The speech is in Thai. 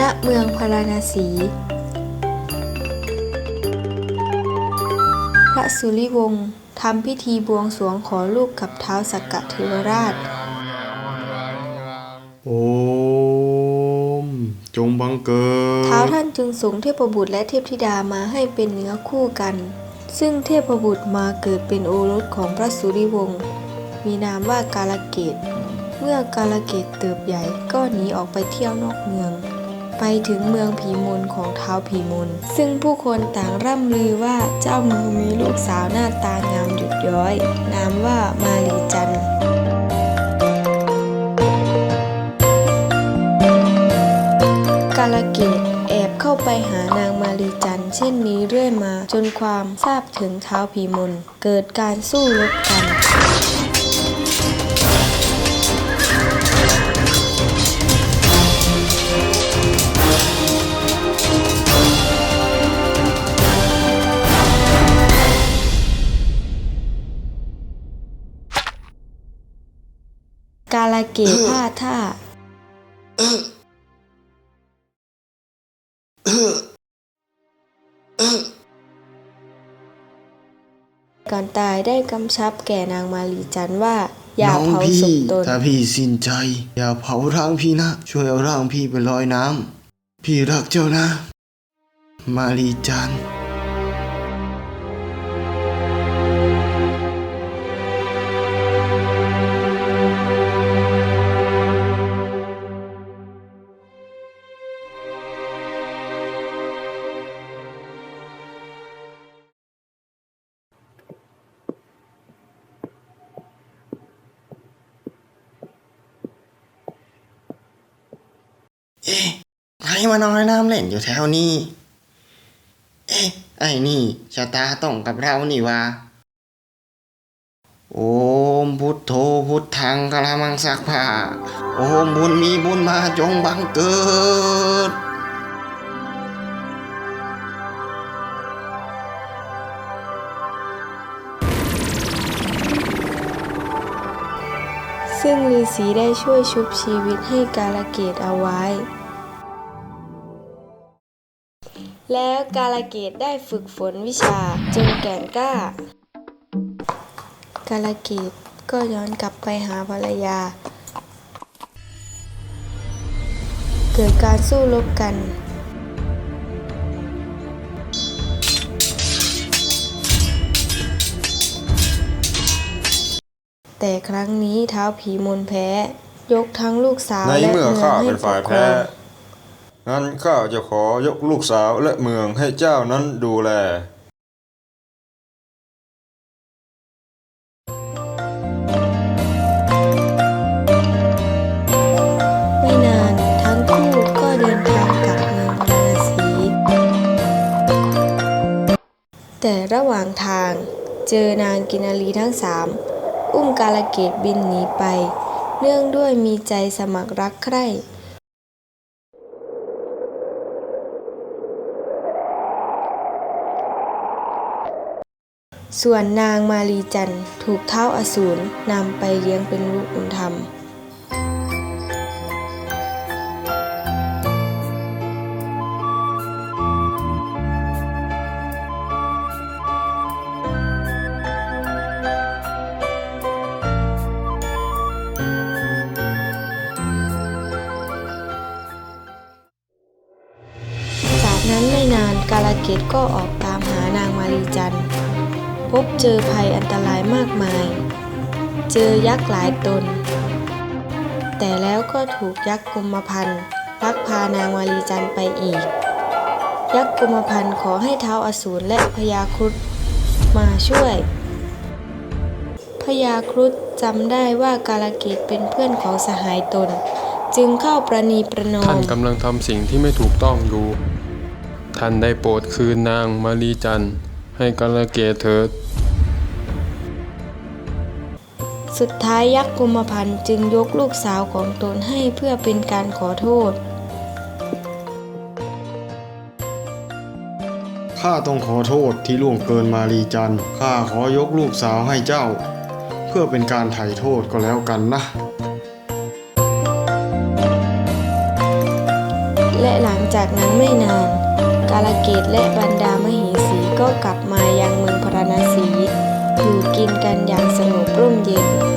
ณเมืองพาราณสี พระสุริวงศ์ทำพิธีบวงสรวงขอลูกกับเท้าวสักกะเทวราช โอม จงบังเกิดเท้าวท่านจึงส่งเทพบุตรและเทพธิดามาให้เป็นเนื้อคู่กัน ซึ่งเทพบุตรมาเกิดเป็นโอรสของพระสุริวงศ์ มีนามว่ากาลเกต เมื่อกาลเกตเติบใหญ่ก็หนีออกไปเที่ยวนอกเมือง ไปถึงเมืองผีมนของเท้าวผีมน ซึ่งผู้คนต่างร่ำลือว่าเจ้ามือมีลูกสาวหน้าตางามหยุดย้อย นามว่ามารีจันกาลเกตแอบเข้าไปหานางมารีจันเช่นนี้เรื่อยมาจนความทราบถึงเท้าวผีมน เกิดการสู้รบกัน เกตพลาดท่า ก่อนตายได้กำชับแก่นางมารีจันทร์ว่า อย่าน้องเผาพี่ศพตน ถ้าพี่สิ้นใจ อย่าเผาร่างพี่นะ ช่วยเอาร่างพี่ไปลอยน้ำพี่รักเจ้านะ มารีจันทร์ อ๊ะใครมานอยน้ำเล่นอยู่แถวนี้ เอ๊ะ ไอ้นี่ชะตาต้องกับเรานี่วะโอมพุทโธพุทธังกะละมังสักผ้าโอมบุญมีบุญมาจงบังเกิดซึ่งฤาษีได้ช่วยชุบชีวิตให้กาลเกตเอาไว้ แล้วกาลเกตได้ฝึกฝนวิชาจนแก่งกล้า กาลเกตก็ย้อนกลับไปหาภรรยา เกิดการสู้รบกัน แต่ครั้งนี้เท้าวผีมนแพ้ ยกทั้งลูกสาวในและเมื่อเมืองข้าให้เป็นปฝ่ายกครแพ้ อง งั้นข้าจะขอยกลูกสาวและเมืองให้เจ้านั้นดูแลไม่นานทั้งคู่ก็เดินทางกลับเมืองพาสีแต่ระหว่างทางเจอนางกินารีทั้งสามอุ้มกาลเกตบินหนีไป เนื่องด้วยมีใจสมัครรักใคร่ ส่วนนางมารีจันทร์ถูกเท้าอสูรนำไปเลี้ยงเป็นลูกบุญธรรมจากนั้นไม่นานกาลเกตก็ออกตามหานางมารีจันทร์ บเจอภัยอันตรายมากมาย เจอยักษ์หลายตน แต่แล้วก็ถูกยักษ์กุมพันธ์ลักพานางมารีจันไปอีก ยักษ์กุมพันธ์ขอให้เท้าอสูรและพญาครุฑมาช่วย พญาครุฑจำได้ว่ากาลเกตเป็นเพื่อนของสหายตน จึงเข้าประนีประนอมท่านกำลังทำสิ่งที่ไม่ถูกต้องอยู่ ท่านได้โปรดคืนนางมารีจันให้กาลเกตเถิด สุดท้ายยักษ์กุมพันจึงยกลูกสาวของตนให้เพื่อเป็นการขอโทษ ข้าต้องขอโทษที่ล่วงเกินมารีจันข้าขอยกลูกสาวให้เจ้า เพื่อเป็นการไถ่โทษก็แล้วกันนะ และหลังจากนั้นไม่นาน กาลเกตและบรรดามเหสีก็กลับมายังเมืองพราณสี อยู่กินกันอย่างสงบร่มเย็น